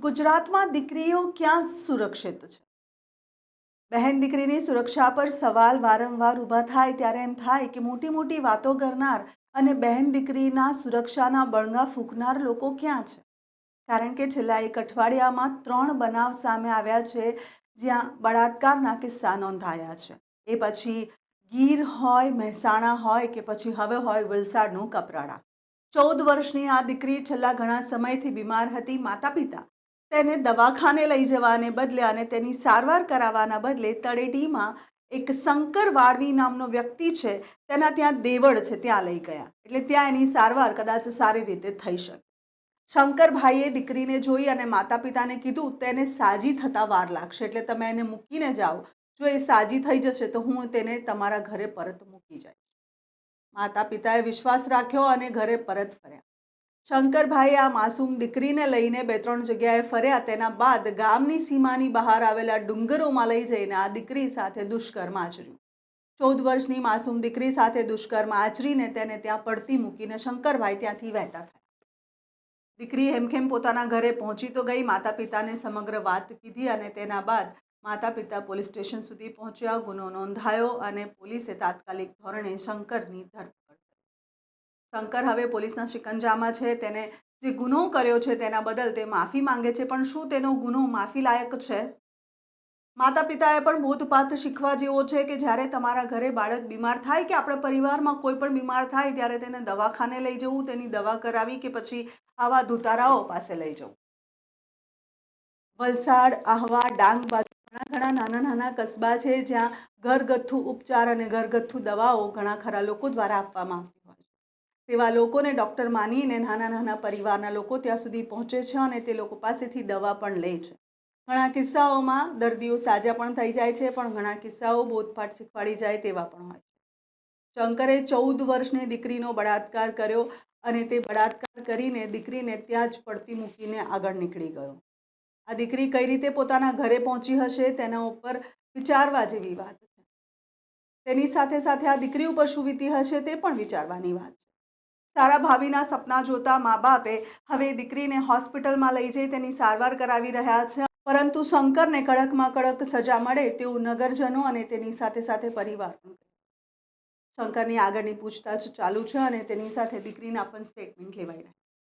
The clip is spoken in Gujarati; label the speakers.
Speaker 1: ગુજરાતમાં દીકરીઓ ક્યાં સુરક્ષિત છે? બહેન દીકરીની સુરક્ષા પર સવાલ વારંવાર ઊભા થાય ત્યારે એમ થાય કે મોટી મોટી વાતો કરનાર અને બહેન દીકરીના સુરક્ષાના બળગા ફૂંકનાર લોકો ક્યાં છે? કારણ કે છેલ્લા એક અઠવાડિયામાં ત્રણ બનાવ સામે આવ્યા છે, જ્યાં બળાત્કારના કિસ્સા નોંધાયા છે. એ પછી ગીર હોય, મહેસાણા હોય કે પછી હવે હોય વલસાડનું કપરાડા. ચૌદ વર્ષની આ દીકરી છેલ્લા ઘણા સમયથી બીમાર હતી માતા પિતા તેને દવાખાને લઈ જવાને બદલે અને તેની સારવાર કરાવવાના બદલે તળેટીમાં એક શંકર વાળવી નામનો વ્યક્તિ છે. તેના ત્યાં દેવળ છે, ત્યાં લઈ ગયા. એટલે ત્યાં એની સારવાર કદાચ સારી રીતે થઈ શકે. શંકરભાઈએ દીકરીને જોઈ અને માતા પિતાને કીધું, તેને સાજી થતાં વાર લાગશે, એટલે તમે એને મૂકીને જાઓ. જો એ સાજી થઈ જશે, તો હું તેને તમારા ઘરે પરત મૂકી જઈશ. માતા પિતાએ વિશ્વાસ રાખ્યો અને ઘરે પરત ફર્યા. શંકરભાઈ આ માસૂમ દીકરીને લઈને બે ત્રણ જગ્યાએ ફર્યા. તેના બાદ ગામની સીમાની બહાર આવેલા ડુંગરોમાં લઈ જઈને આ દીકરી સાથે દુષ્કર્મ આચર્યું. ચૌદ વર્ષની માસૂમ દીકરી સાથે દુષ્કર્મ આચરીને તેને ત્યાં પડતી મૂકીને શંકરભાઈ ત્યાંથી વહેતા થયા. દીકરી હેમખેમ પોતાના ઘરે પહોંચી તો ગઈ માતા પિતાને સમગ્ર વાત કીધી અને તેના બાદ માતા પિતા પોલીસ સ્ટેશન સુધી પહોંચ્યા. ગુનો નોંધાયો અને પોલીસે તાત્કાલિક ધોરણે શંકરની ધરપકડ શંકર હવે પોલીસના શિકંજામાં છે, તેને જે ગુનો કર્યો છે તેના બદલ તે માફી માંગે છે, પણ શું તેનો ગુનો માફી લાયક છે? માતા પિતાએ પણ બોધપાઠ શીખવા જેવો છે કે જ્યારે તમારા ઘરે બાળક બીમાર થાય કે આપણા પરિવારમાં કોઈ પણ બીમાર થાય ત્યારે તેને દવાખાને લઈ જવું, તેની દવા કરાવી કે પછી આવા ધુતારાઓ પાસે લઈ જવું. વલસાડ, આહવા, ડાંગ બાજુ ઘણા ઘણા નાના નાના કસ્બા છે જ્યાં ઘરગથ્થુ ઉપચાર અને ઘરગથ્થુ દવાઓ ઘણા ખરા લોકો દ્વારા આપવામાં આવતી તેવા લોકોને ડૉક્ટર માનીને નાના નાના પરિવારના લોકો ત્યાં સુધી પહોંચે છે અને તે લોકો પાસેથી દવા પણ લે છે. ઘણા કિસ્સાઓમાં દર્દીઓ સાજા પણ થઈ જાય છે, પણ ઘણા કિસ્સાઓ બોધપાઠ શીખવાડી જાય તેવા પણ હોય છે. શંકરે ચૌદ વર્ષની દીકરીનો બળાત્કાર કર્યો અને તે બળાત્કાર કરીને દીકરીને ત્યાં જ પડતી મૂકીને આગળ નીકળી ગયો. આ દીકરી કઈ રીતે પોતાના ઘરે પહોંચી હશે તેના ઉપર વિચારવા જેવી વાત છે. તેની સાથે સાથે આ દીકરી ઉપર શું વીતી હશે તે પણ વિચારવાની વાત છે. સારા ભાવિના સપના જોતા મા બાપે હવે દીકરીને હોસ્પિટલમાં લઈ જઈ તેની સારવાર કરાવી રહ્યા છે પરંતુ શંકરને કડકમાં કડક સજા મળે તેવું નગરજનો અને તેની સાથે સાથે પરિવાર. શંકરની આગળની પૂછતાછ ચાલુ છે અને તેની સાથે દીકરીના પણ સ્ટેટમેન્ટ લેવાઈ રહ્યા